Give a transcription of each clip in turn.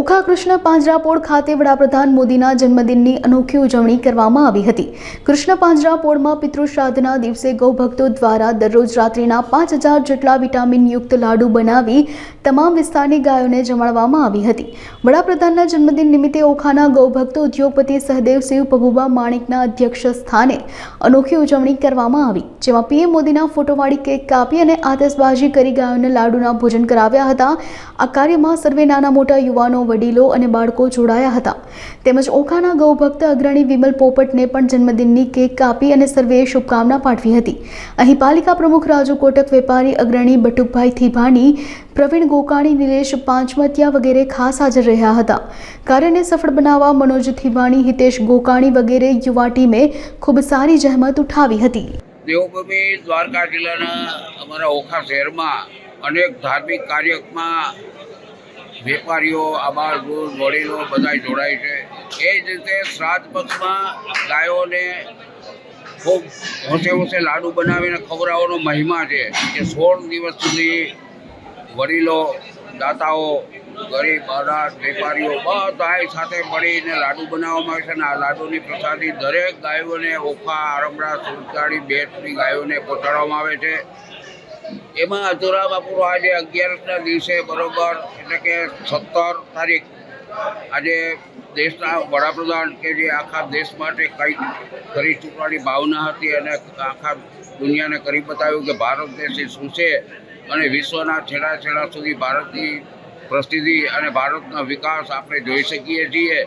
ઓખા કૃષ્ણ પાંજરાપોળ ખાતે વડાપ્રધાન મોદીના જન્મદિનની અનોખી ઉજવણી કરવામાં આવી હતી. કૃષ્ણ પાંજરાપોળમાં પિતૃશ્રાદ્ધના દિવસે ગૌભક્તો દ્વારા દરરોજ રાત્રિના પાંચ હજાર જેટલા વિટામિનયુક્ત લાડુ બનાવી તમામ વિસ્તારની ગાયોને જમાડવામાં આવી હતી. વડાપ્રધાનના જન્મદિન નિમિત્તે ઓખાના ગૌભક્તો ઉદ્યોગપતિ સહદેવસિંહ પબુબા માણિકના અધ્યક્ષ સ્થાને અનોખી ઉજવણી કરવામાં આવી, જેમાં પીએમ મોદીના ફોટોવાળી કેક કાપી અને આતશબાજી કરી ગાયોને લાડુના ભોજન કરાવ્યા હતા. આ કાર્યમાં સર્વે નાના મોટા યુવાનો વડીલો અને બાળકો જોડાયા હતા. તેમજ ઓખાના ગૌભક્ત અગ્રણી વિમલ પોપટને પણ જન્મદિનની કેક કાપી અને સર્વેએ શુભકામના પાઠવી હતી. અહીં પાલિકા પ્રમુખ રાજુ કોટક, વેપારી અગ્રણી બટુકભાઈ થીભાની, પ્રવીણ ગોકાણી, નિલેશ પાંચમતિયા વગેરે ખાસ હાજર રહ્યા હતા. કાર્યને સફળ બનાવવા મનોજ થીભાણી હિતેશ ગોકાણી વગેરે યુવા ટીમે ખૂબ સારી જહેમત ઉઠાવી હતી. દેવભૂમિ દ્વારકા જિલ્લાના અમારા ઓખા શહેરમાં અનેક ધાર્મિક કાર્યમાં વેપારીઓ આબાલ ગુર વડીલો બધા જોડાય છે. એ જ રીતે શ્રાદ્ધ પક્ષમાં ગાયોને ખૂબ હોંશે હોંશે લાડુ બનાવીને ખવડાવવાનો મહિમા છે કે સોળ દિવસ સુધી વડીલો, દાતાઓ, ગરીબ, અનાથ, વેપારીઓ બધા સાથે મળીને લાડુ બનાવવામાં આવે છે અને આ લાડુની પ્રસાદી દરેક ગાયોને ઓખા આરમડા સુરતાળી, બેટની ગાયોને પહોંચાડવામાં આવે છે. એમાં અધૂરા બાપુરો આજે અગિયારસના દિવસે બરોબર એટલે કે સત્તર તારીખ આજે દેશના વડાપ્રધાન કે જે આખા દેશ માટે કંઈક કરી ચૂકવાની ભાવના હતી અને આખા દુનિયાને કરી બતાવ્યું કે ભારત દેશ એ શું છે અને વિશ્વના છેડા છેડા સુધી ભારતની પ્રસિદ્ધિ અને ભારતનો વિકાસ આપણે જોઈ શકીએ છીએ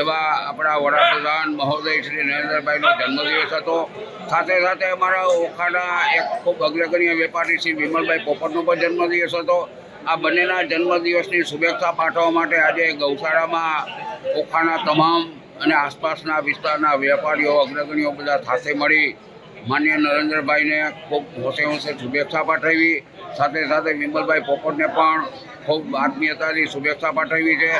એવા આપણા વડાપ્રધાન મહોદય શ્રી નરેન્દ્રભાઈનો જન્મદિવસ હતો. સાથે સાથે અમારા ઓખાના એક ખૂબ અગ્રગણ્ય વેપારી શ્રી વિમલભાઈ પોપટનો પણ જન્મદિવસ હતો. આ બંનેના જન્મદિવસની શુભેચ્છા પાઠવવા માટે આજે ગૌશાળામાં ઓખાના તમામ અને આસપાસના વિસ્તારના વેપારીઓ અગ્રગણીઓ બધા સાથે મળી માન્ય નરેન્દ્રભાઈને ખૂબ હોંશે હોંશે શુભેચ્છા પાઠવી. સાથે સાથે વિમલભાઈ પોપટને પણ ખૂબ આત્મીયતાથી શુભેચ્છા પાઠવી છે.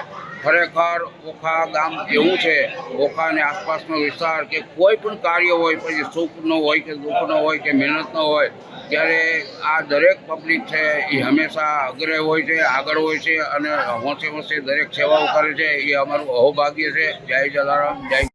ખરેખર ઓખા ગામ એવું છે ઓખા અને આસપાસનો વિસ્તાર કે કોઈ પણ કાર્ય હોય, પછી સુખનો હોય કે દુઃખનો હોય કે મહેનતનો હોય, ત્યારે આ દરેક પબ્લિક છે, એ હંમેશા અગ્રે હોય છે, આગળ હોય છે અને હોંશે હોંશે દરેક સેવાઓ કરે છે. એ અમારું અહોભાગ્ય છે. જય જલારામ, જય